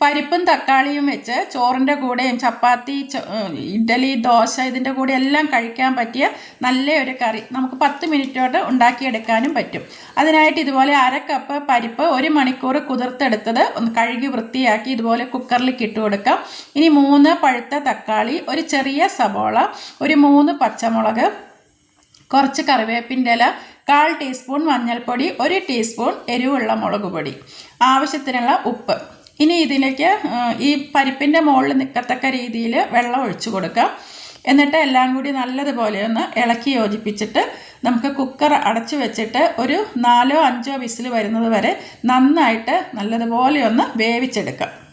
പരിപ്പും തക്കാളിയും വെച്ച് ചോറിന്റെ കൂടെയും ചപ്പാത്തി ഇഡ്ഡലി ദോശ ഇതിന്റെ കൂടെ എല്ലാം കഴിക്കാൻ പറ്റിയ നല്ല ഒരു കറി നമുക്ക് പത്ത് മിനിറ്റോട്ട് ഉണ്ടാക്കിയെടുക്കാനും പറ്റും. അതിനായിട്ട് ഇതുപോലെ അര കപ്പ് പരിപ്പ് ഒരു മണിക്കൂർ കുതിർത്തെടുത്തത് ഒന്ന് കഴുകി വൃത്തിയാക്കി ഇതുപോലെ കുക്കറിൽ ഇട്ട് കൊടുക്കാം. ഇനി മൂന്ന് പഴുത്ത തക്കാളി ഒരു ചെറിയ സബോള ഒരു മൂന്ന് പച്ചമുളക് കുറച്ച് കറിവേപ്പിന്റെ ഇല കാൽ ടീസ്പൂൺ മഞ്ഞൾപ്പൊടി ഒരു ടീസ്പൂൺ എരിവുള്ള മുളക് പൊടി. ആവശ്യത്തിനുള്ള ഉപ്പ്. ഇനി ഇതിലേക്ക് ഈ പരിപ്പിന്റെ മുകളിൽ നിൽക്കത്തക്ക രീതിയിൽ വെള്ളം ഒഴിച്ചു കൊടുക്കാം എന്നിട്ട് എല്ലാം കൂടി നല്ലതുപോലെ ഒന്ന് ഇളക്കി യോജിപ്പിച്ചിട്ട് നമുക്ക് കുക്കർ അടച്ചു വെച്ചിട്ട് ഒരു നാലോ അഞ്ചോ വിസിൽ വരുന്നത് വരെ നന്നായിട്ട് നല്ലതുപോലെ ഒന്ന് വേവിച്ചെടുക്കാം.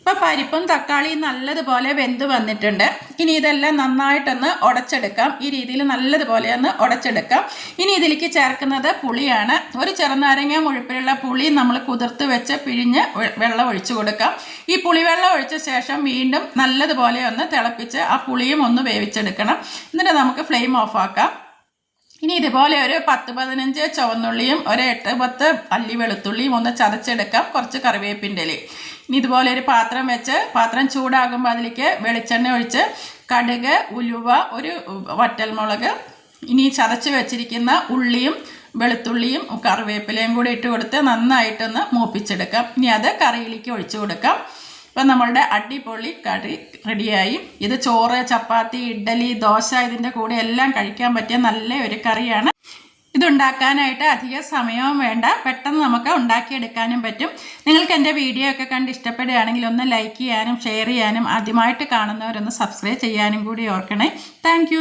ഇപ്പോൾ പരിപ്പും തക്കാളിയും നല്ലതുപോലെ വെന്ത് വന്നിട്ടുണ്ട്. ഇനി ഇതെല്ലാം നന്നായിട്ടൊന്ന് ഉടച്ചെടുക്കാം ഈ രീതിയിൽ നല്ലതുപോലെ ഒന്ന് ഉടച്ചെടുക്കാം ഇനി ഇതിലേക്ക് ചേർക്കുന്നത് പുളിയാണ്. ഒരു ചെറുനാരങ്ങ മുഴുപ്പിലുള്ള പുളി നമ്മൾ കുതിർത്ത് വെച്ച് പിഴിഞ്ഞ് വെള്ളം ഒഴിച്ചു കൊടുക്കാം. ഈ പുളിവെള്ളം ഒഴിച്ച ശേഷം വീണ്ടും നല്ലതുപോലെ ഒന്ന് തിളപ്പിച്ച് ആ പുളിയും ഒന്ന് വേവിച്ചെടുക്കണം. എന്നിട്ട് നമുക്ക് ഫ്ലെയിം ഓഫ് ആക്കാം ഇതുപോലെ ഒരു പത്ത് പതിനഞ്ച് ചുവന്നുള്ളിയും ഒരു എട്ട് പത്ത് അല്ലി വെളുത്തുള്ളിയും ഒന്ന് ചതച്ചെടുക്കാം കുറച്ച് കറിവേപ്പിന്റെ ഇനി ഇതുപോലെ ഒരു പാത്രം വെച്ച് പാത്രം ചൂടാകുമ്പോൾ അതിലേക്ക് വെളിച്ചെണ്ണ ഒഴിച്ച് കടുക് ഉലുവ ഒരു വറ്റൽമുളക് ഇനി ചതച്ച് വെച്ചിരിക്കുന്ന ഉള്ളിയും വെളുത്തുള്ളിയും കറിവേപ്പിലയും കൂടി ഇട്ട് കൊടുത്ത് നന്നായിട്ടൊന്ന് മൂപ്പിച്ചെടുക്കാം. ഇനി അത് കറിയിലേക്ക് ഒഴിച്ചു കൊടുക്കാം. ഇപ്പം നമ്മളുടെ അടിപൊളി കറി റെഡിയായി ഇത് ചോറ് ചപ്പാത്തി ഇഡ്ഡലി ദോശ ഇതിന്റെ കൂടെ എല്ലാം കഴിക്കാൻ പറ്റിയ നല്ല ഒരു കറിയാണ്. ഇതുണ്ടാക്കാനായിട്ട് അധിക സമയവും വേണ്ട. പെട്ടെന്ന് നമുക്ക് ഉണ്ടാക്കിയെടുക്കാനും പറ്റും. നിങ്ങൾക്ക് എന്റെ വീഡിയോ ഒക്കെ കണ്ട് ഇഷ്ടപ്പെടുകയാണെങ്കിൽ ഒന്ന് ലൈക്ക് ചെയ്യാനും ഷെയർ ചെയ്യാനും ആദ്യമായിട്ട് കാണുന്നവരൊന്ന് സബ്സ്ക്രൈബ് ചെയ്യാനും കൂടി ഓർക്കണേ. താങ്ക്